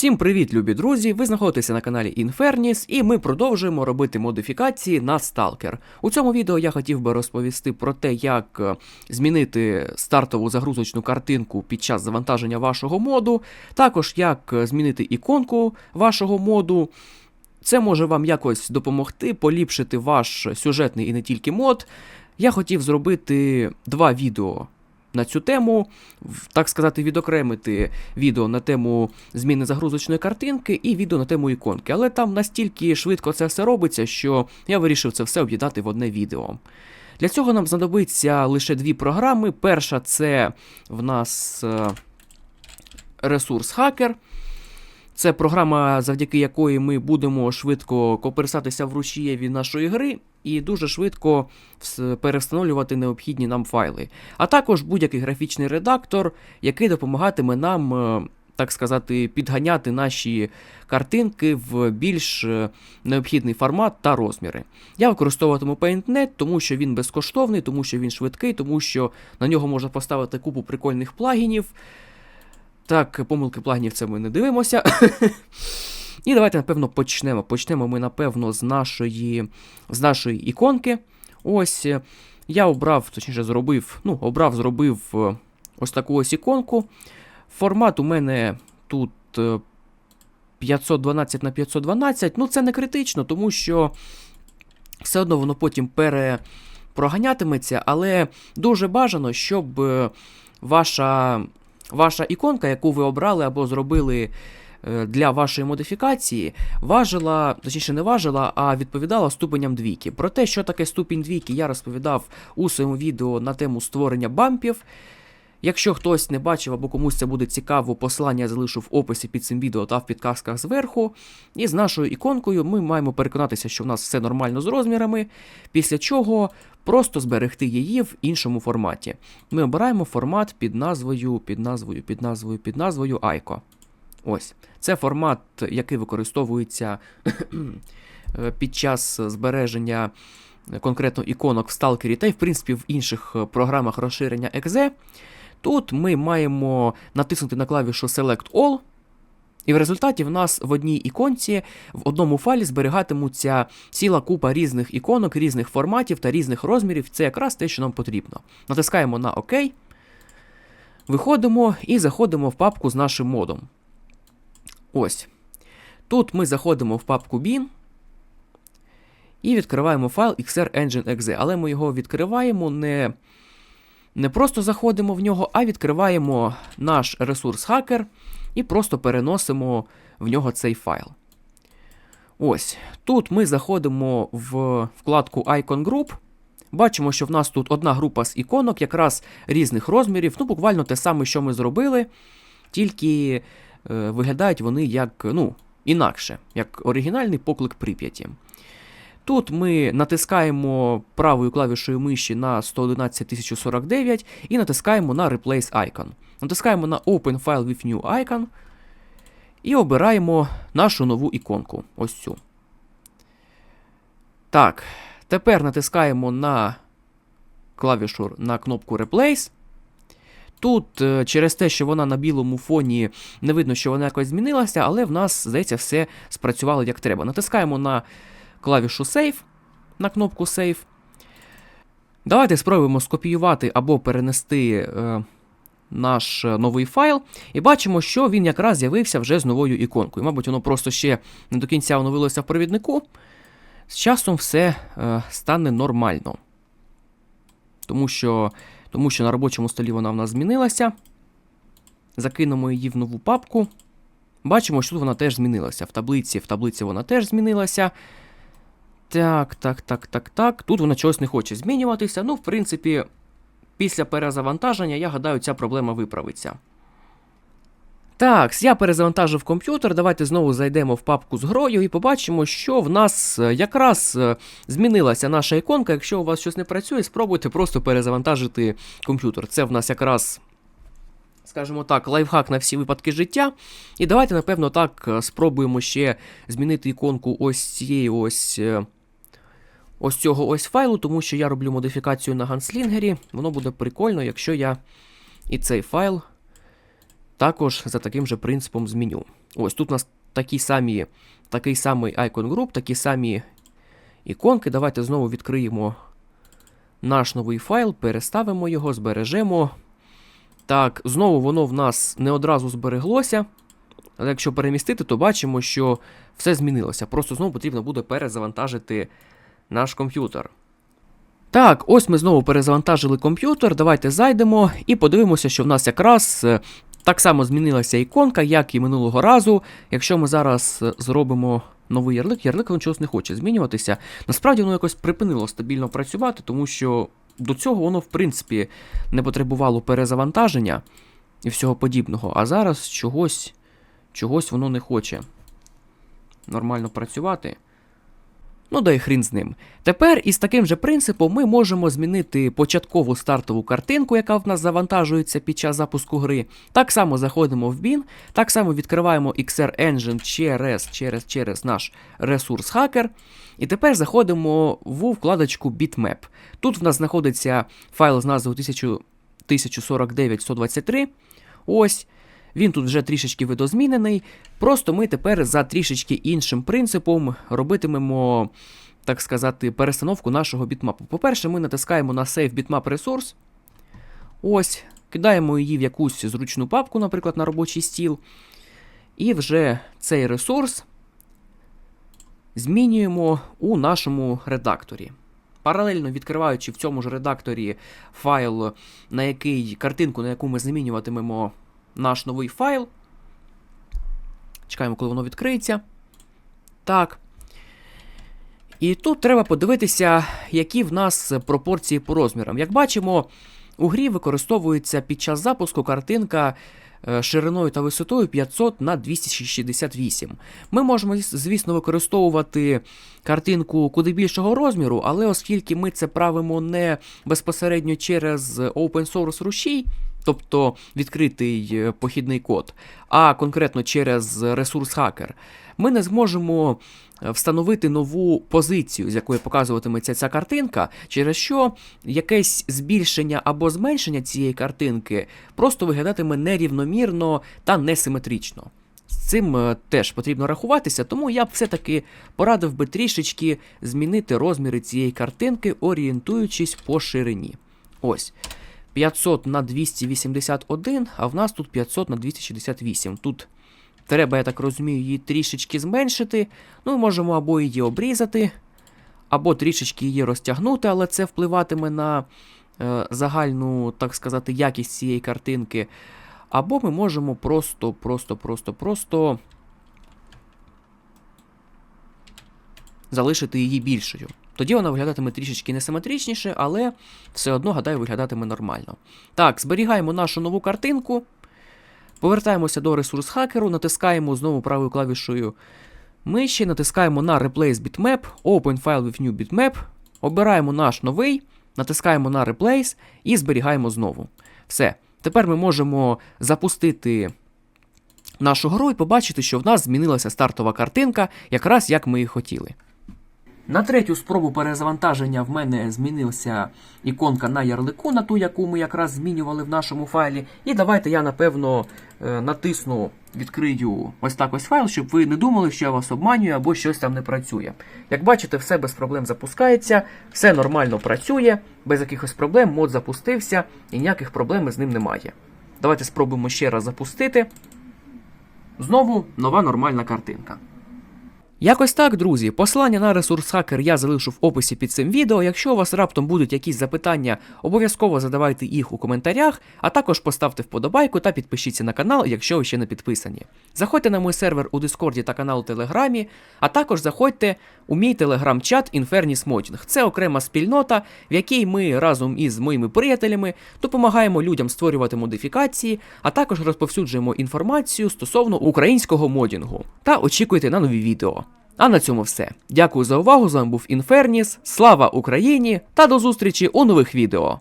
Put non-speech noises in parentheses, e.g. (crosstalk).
Всім привіт, любі друзі! Ви знаходитеся на каналі Infernis, і ми продовжуємо робити модифікації на Stalker. У цьому відео я хотів би розповісти про те, як е, змінити стартову загрузочну картинку під час завантаження вашого моду, також як е, змінити іконку вашого моду. Це може вам якось допомогти поліпшити ваш сюжетний і не тільки мод. Я хотів зробити два відео на цю тему, так сказати, відокремити відео на тему зміни загрузочної картинки і відео на тему іконки. Але там настільки швидко це все робиться, що я вирішив це все об'єднати в одне відео. Для цього нам знадобиться лише дві програми. Перша це в нас е, ресурс Hacker. Це програма, завдяки якої ми будемо швидко коперсатися в рушієві нашої гри і дуже швидко перевстановлювати необхідні нам файли. А також будь-який графічний редактор, який допомагатиме нам, е, так сказати, підганяти наші картинки в більш е, необхідний формат та розміри. Я використовуватиму PaintNet, тому що він безкоштовний, тому що він швидкий, тому що на нього можна поставити купу прикольних плагінів. Так, помилки плагінів це ми не дивимося. (laughs) І давайте, напевно, почнемо. Почнемо ми, напевно, з нашої, з нашої іконки. Ось е, я обрав, точніше, зробив, ну, обрав, зробив е, ось таку ось іконку. Формат у мене тут е, 512 на 512. Ну, це не критично, тому що все одно воно потім перепроганятиметься, але дуже бажано, щоб е, ваша, ваша іконка, яку ви обрали або зробили е, для вашої модифікації, важила, точніше не важила, а відповідала ступеням двійки. Про те, що таке ступінь двійки, я розповідав у своєму відео на тему створення бампів. Якщо хтось не бачив або комусь це буде цікаво, посилання я залишу в описі під цим відео та в підказках зверху. І з нашою іконкою ми маємо переконатися, що в нас все нормально з розмірами, після чого просто зберегти її в іншому форматі. Ми обираємо формат під назвою, під назвою, під назвою, під назвою ICO. Ось. Це формат, який використовується (clears throat) під час збереження конкретно іконок в Stalker та й в принципі в інших е, програмах розширення .exe. Тут ми маємо натиснути на клавішу Select All, і в результаті в нас в одній іконці в одному файлі зберігатимуться ціла купа різних іконок, різних форматів та різних розмірів. Це якраз те, що нам потрібно. Натискаємо на ОК, виходимо і заходимо в папку з нашим модом. Ось. Тут ми заходимо в папку bin і відкриваємо файл xrengine.exe, але ми його відкриваємо не, не просто заходимо в нього, а відкриваємо наш ресурс Hacker і просто переносимо в нього цей файл. Ось. Тут ми заходимо в вкладку Icon Group. Бачимо, що в нас тут одна група з іконок, якраз різних розмірів, ну буквально те саме, що ми зробили, тільки е, виглядають вони як, ну, інакше, як оригінальний поклик Прип'яті. Тут ми натискаємо правою клавішою миші на 111049 і натискаємо на Replace Icon. Натискаємо на Open File with New Icon і обираємо нашу нову іконку. Ось цю. Так, тепер натискаємо на клавішу на кнопку Replace. Тут е, через те, що вона на білому фоні не видно, що вона якось змінилася, але в нас, здається, все спрацювало як треба. Натискаємо на клавішу Save, на кнопку Save. Давайте спробуємо скопіювати або перенести е, наш е, новий файл. І бачимо, що він якраз з'явився вже з новою іконкою. Мабуть, воно просто ще не до кінця оновилося в провіднику. З часом все е, стане нормально. Тому що, тому що на робочому столі вона в нас змінилася. Закинемо її в нову папку. Бачимо, що тут вона теж змінилася. В таблиці, в таблиці вона теж змінилася. Так, так, так, так, так. Тут вона чогось не хоче змінюватися. Ну, в принципі, після перезавантаження, я гадаю, ця проблема виправиться. Так, я перезавантажив комп'ютер. Давайте знову зайдемо в папку з грою і побачимо, що в нас е, якраз е, змінилася наша іконка. Якщо у вас щось не працює, спробуйте просто перезавантажити комп'ютер. Це в нас якраз, скажімо так, лайфхак на всі випадки життя. І давайте, напевно, так е, спробуємо ще змінити іконку ось цієї ось. Ось цього ось файлу, тому що я роблю модифікацію на ганслінгері. Воно буде прикольно, якщо я і цей файл також за таким же принципом зміню. Ось тут у нас такі самі, такий самий Icon Group, такі самі іконки. Давайте знову відкриємо наш новий файл, переставимо його, збережемо. Так, знову воно в нас не одразу збереглося. Але якщо перемістити, то бачимо, що все змінилося. Просто знову потрібно буде перезавантажити наш комп'ютер. Так, ось ми знову перезавантажили комп'ютер. Давайте зайдемо і подивимося, що в нас якраз е, так само змінилася іконка, як і минулого разу. Якщо ми зараз е, зробимо новий ярлик, ярлик він чогось не хоче змінюватися. Насправді воно якось припинило стабільно працювати, тому що до цього воно, в принципі, не потребувало перезавантаження і всього подібного. А зараз чогось, чогось воно не хоче нормально працювати. Ну да й хрін з ним. Тепер із таким же принципом ми можемо змінити початкову стартову картинку, яка в нас завантажується під час запуску гри. Так само заходимо в BIN, так само відкриваємо XR Engine через, через, через наш ресурс Hacker. І тепер заходимо в вкладочку Bitmap. Тут в нас знаходиться файл з назвою 1049.123. Ось. Він тут вже трішечки видозмінений. Просто ми тепер за трішечки іншим принципом робитимемо, так сказати, перестановку нашого бітмапу. По-перше, ми натискаємо на Save Bitmap Resource. Ось, кидаємо її в якусь зручну папку, наприклад, на робочий стіл. І вже цей ресурс змінюємо у нашому редакторі. Паралельно відкриваючи в цьому ж редакторі файл, на який картинку, на яку ми замінюватимемо наш новий файл. Чекаємо, коли воно відкриється. Так. І тут треба подивитися, які в нас пропорції по розмірам. Як бачимо, у грі використовується під час запуску картинка е, шириною та висотою 500 на 268. Ми можемо, звісно, використовувати картинку куди більшого розміру, але оскільки ми це правимо не безпосередньо через open source рушій, тобто відкритий е, похідний код, а конкретно через ресурс хакер, ми не зможемо е, встановити нову позицію, з якої показуватиметься ця картинка, через що якесь збільшення або зменшення цієї картинки просто виглядатиме нерівномірно та несиметрично. З цим е, теж потрібно рахуватися, тому я б все-таки порадив би трішечки змінити розміри цієї картинки, орієнтуючись по ширині. Ось. 500 на 281, а в нас тут 500 на 268. Тут треба, я так розумію, її трішечки зменшити. Ну, можемо або її обрізати, або трішечки її розтягнути, але це впливатиме на е, загальну, так сказати, якість цієї картинки. Або ми можемо просто, просто, просто, просто залишити її більшою. Тоді вона виглядатиме трішечки несиметричніше, але все одно, гадаю, виглядатиме нормально. Так, зберігаємо нашу нову картинку. Повертаємося до ресурс хакеру, натискаємо знову правою клавішою миші, натискаємо на Replace Bitmap, Open File with New Bitmap, обираємо наш новий, натискаємо на Replace і зберігаємо знову. Все. Тепер ми можемо запустити нашу гру і побачити, що в нас змінилася стартова картинка, якраз як ми і хотіли. На третю спробу перезавантаження в мене змінилася іконка на ярлику, на ту, яку ми якраз змінювали в нашому файлі. І давайте я, напевно, е, натисну, відкрию ось так ось файл, щоб ви не думали, що я вас обманюю або щось там не працює. Як бачите, все без проблем запускається, все нормально працює, без якихось проблем мод запустився і ніяких проблем з ним немає. Давайте спробуємо ще раз запустити. Знову нова нормальна картинка. Якось так, друзі. Посилання на ресурс хакер я залишу в описі під цим відео. Якщо у вас раптом будуть якісь запитання, обов'язково задавайте їх у коментарях, а також поставте вподобайку та підпишіться на канал, якщо ви ще не підписані. Заходьте на мій сервер у Дискорді та канал у Телеграмі, а також заходьте у мій телеграм-чат Infernis Modding. Це окрема спільнота, в якій ми разом із моїми приятелями допомагаємо людям створювати модифікації, а також розповсюджуємо інформацію стосовно українського модінгу. Та очікуйте на нові відео. А на цьому все. Дякую за увагу. З вами був Інферніс. Слава Україні та до зустрічі у нових відео.